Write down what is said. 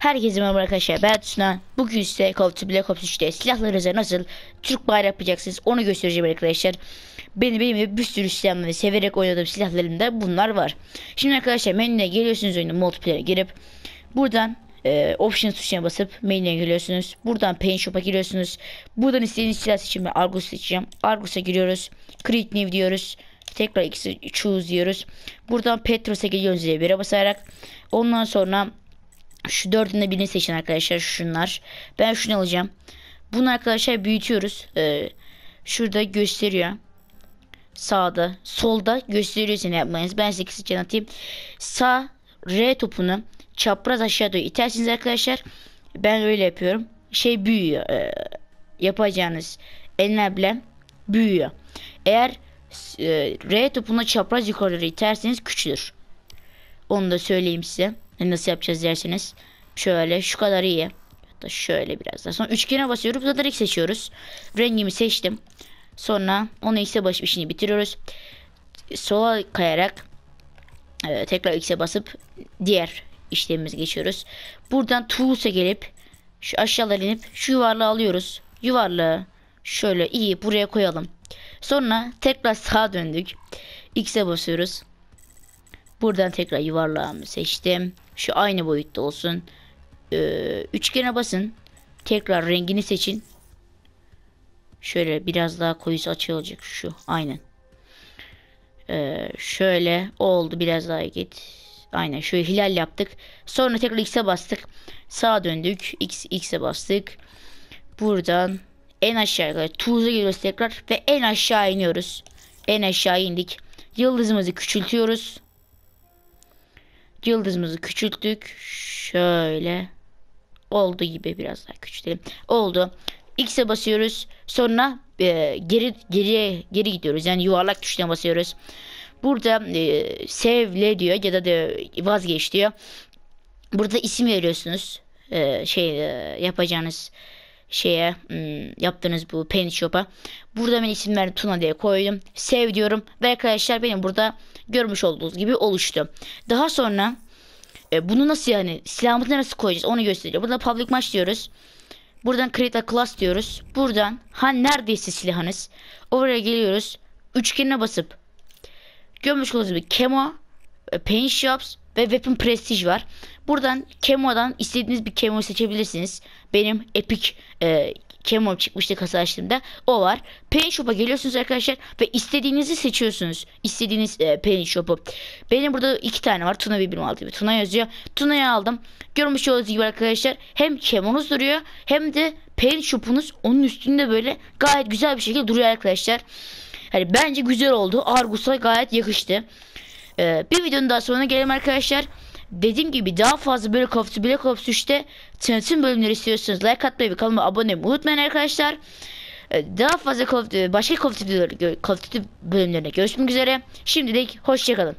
Herkese merhaba arkadaşlar ben Tuna. Bugün size Call of Duty Black Ops 3'te silahlarınıza nasıl Türk bayrağı yapacaksınız onu göstereceğim arkadaşlar. Benim benim bir sürü silahları severek oynadığım silahlarımda bunlar var. Şimdi arkadaşlar menüye geliyorsunuz oyunun multiplayer'e girip buradan e, option tuşuna basıp menüye geliyorsunuz. Buradan paint shop'a giriyorsunuz. Buradan istediğiniz silah seçin Argus seçeceğim. Argus'a giriyoruz. Create new diyoruz. Tekrar ikisi choose diyoruz. Buradan Petros'a geliyoruz diye bire basarak. Ondan sonra şu dördünde birini seçin arkadaşlar. Şunlar. Ben şunu alacağım. Bunu arkadaşlar büyütüyoruz. Ee, şurada gösteriyor. Sağda. Solda gösteriyor seni yapmayınız. Ben size kısaca anlatayım. Sağ R topunu çapraz aşağı doğru itersiniz arkadaşlar. Ben öyle yapıyorum. Şey büyüyor. Ee, yapacağınız enleblem büyüyor. Eğer e, R topunu çapraz yukarı iterseniz küçülür. Onu da söyleyeyim size. Nasıl yapacağız derseniz. Şöyle şu kadar iyi. Hatta şöyle biraz daha. Sonra üçgene basıyoruz. Burada direkt seçiyoruz. Rengimi seçtim. Sonra onu X'e basıp işini bitiriyoruz. Sola kayarak e, tekrar X'e basıp diğer işlemimize geçiyoruz. Buradan Tools'a gelip şu aşağılara inip şu yuvarlağı alıyoruz. Yuvarlağı şöyle iyi buraya koyalım. Sonra tekrar sağa döndük. X'e basıyoruz. Buradan tekrar yuvarlağımı seçtim. Şu aynı boyutta olsun. Ee, üçgene basın. Tekrar rengini seçin. Şöyle biraz daha koyusu açı olacak şu. Aynen. Ee, şöyle oldu biraz daha git. Aynen şöyle hilal yaptık. Sonra tekrar X'e bastık. Sağa döndük. X, X'e bastık. Buradan en aşağıya kadar tuğza geliyoruz tekrar ve en aşağı iniyoruz. En aşağı indik. Yıldızımızı küçültüyoruz. Yıldızımızı küçülttük. Şöyle. Oldu gibi biraz daha küçültelim. Oldu. X'e basıyoruz. Sonra e, geri geriye geri gidiyoruz. Yani yuvarlak tuşuna basıyoruz. Burada e, sevle diyor ya da de vazgeç diyor. Burada isim veriyorsunuz. E, şey e, yapacağınız şeye yaptığınız bu paint shop'a. Burada ben isim verdim Tuna diye koydum. Sev diyorum ve arkadaşlar benim burada görmüş olduğunuz gibi oluştu. Daha sonra e, bunu nasıl yani silahımızı nasıl koyacağız onu gösteriyor. Burada public match diyoruz. Buradan create a class diyoruz. Buradan ha neredeyse silahınız. Oraya geliyoruz. Üçgenine basıp görmüş olduğunuz gibi camo, e, paint shops ve weapon prestige var. Buradan kemodan istediğiniz bir kemo seçebilirsiniz. Benim epic e, kemom çıkmıştı kasa açtığımda. O var. Paint Shop'a geliyorsunuz arkadaşlar ve istediğinizi seçiyorsunuz. İstediğiniz e, Paint Shop'u. Benim burada iki tane var. Tuna 126 gibi. Tuna yazıyor. Tuna'yı aldım. Görmüş olduğunuz gibi arkadaşlar hem kemonuz duruyor hem de Paint Shop'unuz onun üstünde böyle gayet güzel bir şekilde duruyor arkadaşlar. Hani bence güzel oldu. Argus'a gayet yakıştı. Ee, bir videonun daha sonuna gelelim arkadaşlar. Dediğim gibi daha fazla böyle Duty Black Ops 3'te tanıtım bölümleri istiyorsanız like atmayı ve kanalıma abone olmayı unutmayın arkadaşlar. Ee, Daha fazla başka Call of Duty bölümlerine görüşmek üzere. Şimdilik hoşçakalın.